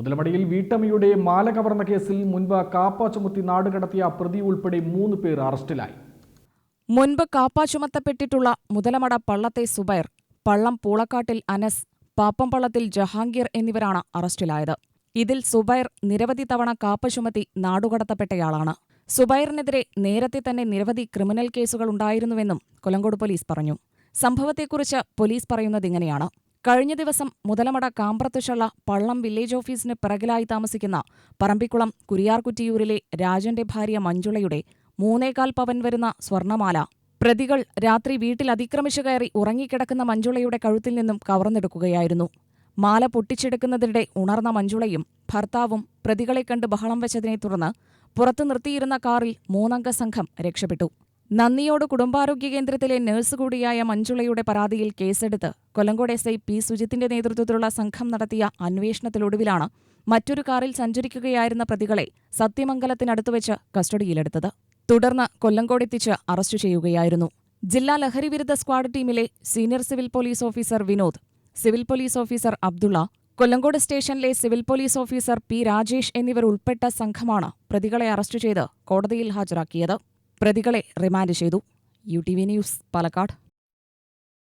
മുതലമടിയിൽ വീട്ടമ്മയുടെ മാല കവർന്ന കേസിൽ മുൻപ് കാപ്പ ചുമത്തി നാടുകടത്തിയ പ്രതി ഉൾപ്പെടെ മൂന്ന് പേർ അറസ്റ്റിലായി. മുൻപ് കാപ്പ ചുമത്തപ്പെട്ടിട്ടുള്ള മുതലമട പള്ളത്തെ സുബൈർ പള്ളം പൂളക്കാട്ടിൽ അനസ് പാപ്പംപള്ളത്തിൽ ജഹാംഗീർ എന്നിവരാണ് അറസ്റ്റിലായത്. ഇതിൽ സുബൈർ നിരവധി തവണ കാപ്പ ചുമത്തി നാടുകടത്തപ്പെട്ടയാളാണ് സുബൈറിനെതിരെ നേരത്തെ തന്നെ നിരവധി ക്രിമിനൽ കേസുകൾ ഉണ്ടായിരുന്നുവെന്നും കൊലങ്കോട് പോലീസ് പറഞ്ഞു. സംഭവത്തെക്കുറിച്ച് പോലീസ് പറയുന്നതിങ്ങനെയാണ് കഴിഞ്ഞ ദിവസം മുതലമട കാമ്പ്രത്തുശള്ള പള്ളം വില്ലേജ് ഓഫീസിന് പിറകിലായി താമസിക്കുന്ന പറമ്പിക്കുളം കുരിയാർകുറ്റിയൂരിലെ രാജന്റെ ഭാര്യ മഞ്ജുളയുടെ മൂന്നേകാൽ പവൻ വരുന്ന സ്വർണമാല. പ്രതികൾ രാത്രി വീട്ടിൽ അതിക്രമിച്ചു കയറി ഉറങ്ങിക്കിടക്കുന്ന മഞ്ജുളയുടെ കഴുത്തിൽ നിന്നും കവർന്നെടുക്കുകയായിരുന്നു. മാല പൊട്ടിച്ചെടുക്കുന്നതിനിടെ ഉണർന്ന മഞ്ജുളയും ഭർത്താവും പ്രതികളെ കണ്ട് ബഹളം വെച്ചതിനെ തുടർന്ന് പുറത്തു നിർത്തിയിരുന്ന കാറിൽ മൂന്നംഗ സംഘം രക്ഷപ്പെട്ടു. നന്ദിയോട് കുടുംബാരോഗ്യ കേന്ദ്രത്തിലെ നഴ്സ് കൂടിയായ മഞ്ജുളയുടെ പരാതിയിൽ കേസെടുത്ത് കൊല്ലങ്കോട് എസ് ഐ പി സുജിത്തിന്റെ നേതൃത്വത്തിലുള്ള സംഘം നടത്തിയ അന്വേഷണത്തിലൊടുവിലാണ് മറ്റൊരു കാറിൽ സഞ്ചരിക്കുകയായിരുന്ന പ്രതികളെ സത്യമംഗലത്തിനടുത്തുവച്ച് കസ്റ്റഡിയിലെടുത്തത്. തുടർന്ന് കൊല്ലങ്കോടെത്തിച്ച് അറസ്റ്റ് ചെയ്യുകയായിരുന്നു. ജില്ലാ ലഹരിവിരുദ്ധ സ്ക്വാഡ് ടീമിലെ senior civil police officer Vinod civil police officer Abdullah Kollengode സ്റ്റേഷനിലെ civil police officer P Rajesh എന്നിവർ ഉൾപ്പെട്ട സംഘമാണ് പ്രതികളെ അറസ്റ്റ് ചെയ്ത് കോടതിയിൽ ഹാജരാക്കിയത്. പ്രതികളെ റിമാൻഡ് ചെയ്തു. U T V news Palakkad.